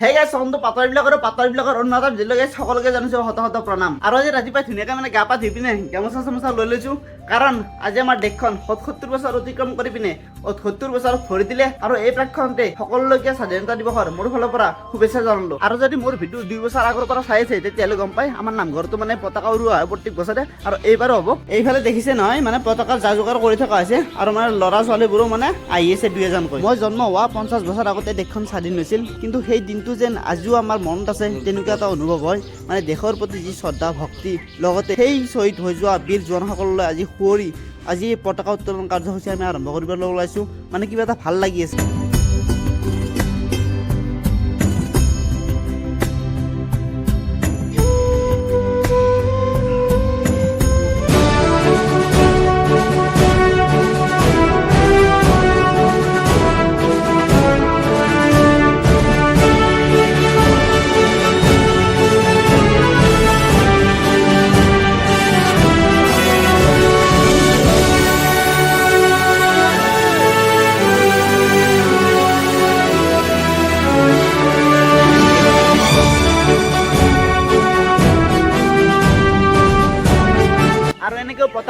সেই গাইছ চন্দু পাতৰ বিলাকৰ পাতৰ বিলাকৰ অন্যতম গাইছ, সকলোকে জানিছো শত শত প্ৰণাম। আৰু আজি ৰাতিপুৱাই ধুনীয়াকৈ মানে গা পা ধুই পিনে গামোচা চামোচা লৈ লৈছো। কাৰণ আজি আমাৰ দেশখন সত্তৰ বছৰ অতিক্ৰম কৰি পিনে সত্তৰ বছৰত ভৰি দিলে আৰু এই প্ৰাক্ষণতে সকলোলৈকে স্বাধীনতা দিৱসৰ মোৰ ফালৰ পৰা শুভেচ্ছা জনালো। আৰু যদি মোৰ ভিডিঅ' দুই বছৰ আগৰ পৰা চাই আছে তেতিয়াহ'লে গম পাই আমাৰ নামঘৰটো মানে পতাকা উৰুৱা হয় প্ৰত্যেক বছৰে। আৰু এইবাৰো হ'ব। এইফালে দেখিছে নহয় মানে পতাকাৰ যা যোগাৰ কৰি থকা হৈছে। আৰু মানে ল'ৰা ছোৱালীবোৰো মানে আহি আছে দুই এজনকৈ মই জন্ম হোৱা পঞ্চাছ বছৰ আগতে দেশখন স্বাধীন হৈছিল। কিন্তু সেই দিনটো যেন আজিও আমাৰ মনত আছে, তেনেকুৱা এটা অনুভৱ হয়। মানে দেশৰ প্ৰতি যি শ্ৰদ্ধা, ভক্তি, লগতে সেই শ্বহীদ হৈ যোৱা বীৰ জোৱানসকললৈ আজি সুঁৱৰি আজি এই পতাকা উত্তোলন কাৰ্যসূচী আমি আৰম্ভ কৰিবলৈ ওলাইছোঁ। মানে কিবা এটা ভালো লাগি আছে।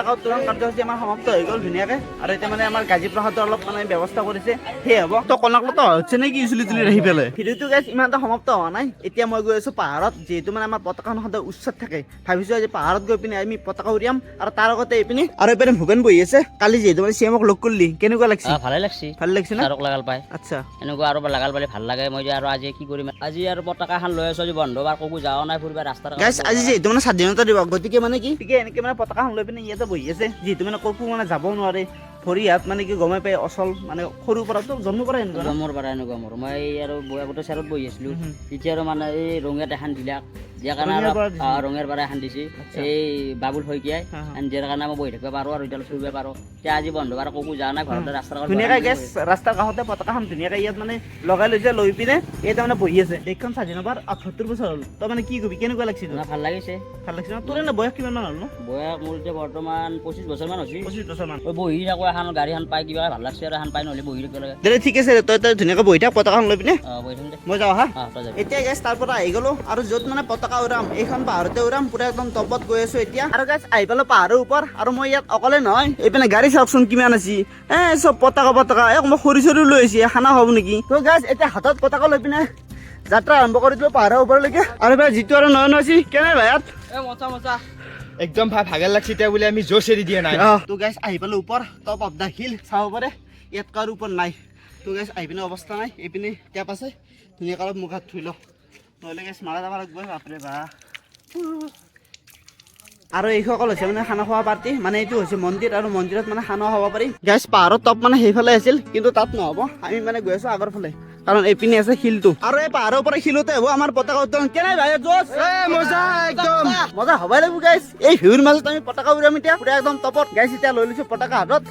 পতাকা উত্তোলন কাৰ্যসূচী আমাৰ সমাপ্ত হৈ গ'ল ধুনীয়াকে। আৰু এতিয়া মানে আমাৰ গাজী প্ৰসাদৰ অলপ মানে ব্যৱস্থা কৰিছে সেই হ'ব। তো কনকলতা হৈছে নেকি চুলি তুলি ৰাখি পেলাই ভিডিঅ'টো গাইছ ইমান এটা সমাপ্ত হোৱা নাই। এতিয়া মই গৈ আছো পাহাৰত যিহেতু মানে আমাৰ পতাকাখন সদায় উচ্চত থাকে। ভাবিছো আজি পাহাৰত গৈ পিনে আমি পতাকা উৰিয়াম আৰু তাৰ আগতে এইপিনে আৰু এইপিনে ভূপেন বহি আছে। কালি যিহেতু মানে চিএমক লগ কৰিলি কেনেকুৱা লাগছে? ভালে লাগছি। ভালো লাগিছে না? লাগাল পাই আচ্ছা। এনেকুৱা আৰু লাগাল পালে ভালো লাগে। মই যে আৰু আজি কি কৰিম? আজি আৰু পতাকা এখন লৈ আছো আজি বন্ধ বাৰ ককো যাৱা নাই ফুৰিব ৰাস্তাৰ গাইছ আজি যিহেতু মানে স্বাধীনতা দিৱস গতিকে মানে কি? এনেকে মানে পতাকাখন লৈ পিনে ইয়াতে বহি আছে যিহেতু মানে ক'তো মানে যাব নোৱাৰে ভৰি হাত মানে কি গমে পাই অচল মানে সৰুৰ পৰাতো জন্মৰ পৰাই এনেকুৱা জন্মৰ মোৰ পৰা এনেকুৱা মোৰ। মই আৰু আগতে চেৰত বহি আছিলোঁ। তেতিয়া আৰু মানে এই ৰঙিয়াত এখন দিলাক। দিয়াৰ কাৰণে ৰঙিয়াৰ আৰু পৰা আচ্ছা। এই বাবুল শইকীয়াই হা। কাৰণে মই বহি থাকিব পাৰো আৰু এতিয়ালৈ ফুৰিব পাৰো। এতিয়া আজি বন্ধ বাৰ ককো যোৱা নাই ঘৰতে ৰাস্তাৰ কাষত ধুনীয়াকৈ গেছ ৰাস্তাৰ কাষতে পতাকাখন ধুনীয়াকৈ ইয়াত মানে লগাই লৈছে লৈ পিনে এই তাৰমানে বহি আছে। দেশখন স্বাধীন হোৱাৰ আঠসত্তৰ বছৰ হ'ল। তই মানে কি কবি কেনেকুৱা লাগিছে তোৰ? ভালো লাগিছে। ভালো লাগিছে তোৰ এনে বয়স কিমান মান হ'ল ন? বয়স মোৰ এতিয়া বৰ্তমান পঁচিছ বছৰমান হৈছে। পঁচিছ বছৰ মান। মই বহি থাকো এখন গাড়ী এখন পাই কিবা ভালো লাগছে আৰু এখন পাই নহ'লে বহি থাকিব লাগে। ঠিক আছে তই তই ধুনীয়াকৈ বহি থাক পতাকাখন লৈ পিনে। মই যাওঁ হা। এতিয়া গেছ তাৰ পৰা আহি গলো আৰু য'ত মানে পতাকা উৰাম। এইখন পাহাৰতে উৰাম পুৰা একদম টপত গৈ আছো এতিয়া। আৰু গেছ আহি পালো পাহাৰৰ ওপৰ। আৰু মই ইয়াত অকলে নহয় এইপিনে গাড়ী চাওকচোন কিমান আছে। এ চব পতাকা পতাকা। এক মই খৰি চৰি লৈ আহিছে খানা হ'ব নেকি? তো গেছ এতিয়া হাতত পতাকা লৈ পিনে যাত্ৰা আৰম্ভ কৰি দিলো পাহাৰৰ ওপৰলৈকে। আৰু এইবাৰ যিটো আৰু নয়ন আছে কেনে ভাই ইয়াত? একদম ভাই ভাগৰ লাগছে এতিয়া বোলে আমি জোচ এৰি দিয়া নাই। তো গেছ আহি পালো ওপৰ টপ অফ দ্য হিল চাব পাৰে। ইয়াত কাৰো ওপৰত নাই। তো গেছ আহি পিনে অৱস্থা নাই। এইপিনে টেপ আছে। ধুনীয়াকৈ অলপ মুখ হাত ধুই লওঁ। নহ'লে গেছ মাৰা যাব লাগিব বাপৰে বা। আৰু এইসকল হৈছে মানে খানা খোৱা পাৰ্টি মানে এইটো হৈছে মন্দিৰ আৰু মন্দিৰত মানে খানা খাব পাৰি। গেছ পাহাৰৰ টপ মানে সেইফালে আছিল কিন্তু তাত নহ'ব। আমি মানে গৈ আছো আগৰ ফালে কাৰণ এইপিনে আছে শিলটো। আৰু এই পাহাৰৰ পৰা শিলতে হ'ব আমাৰ পতাকা উত্তোলন। কেনে ভাই জোচ মজা একদম। মজা হবাই লাগিব গাইছ এই ভিউৰ মাজত আমি পতাকা উৰাম এতিয়া পুৰা একদম টপত গাইছ এতিয়া লৈ লৈছো পতাকা হাতত।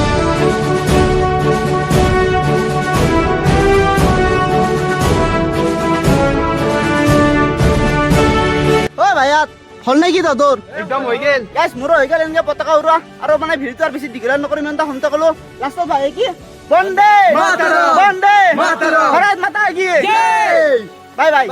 হল নেকি তোর একদম হৈ গেল। গাইস মোৰো হৈ গ'ল এনেকে পতাকা উৰুৱা। আৰু মানে ভিডিঅ'টো আৰু বেছি দীঘলীয়া নকৰি ইমান এটা সন্তে ক'লো। লাষ্টত ভাই কি? বন্দে! বন্দে! ভাৰত মাতা কি? Bye bye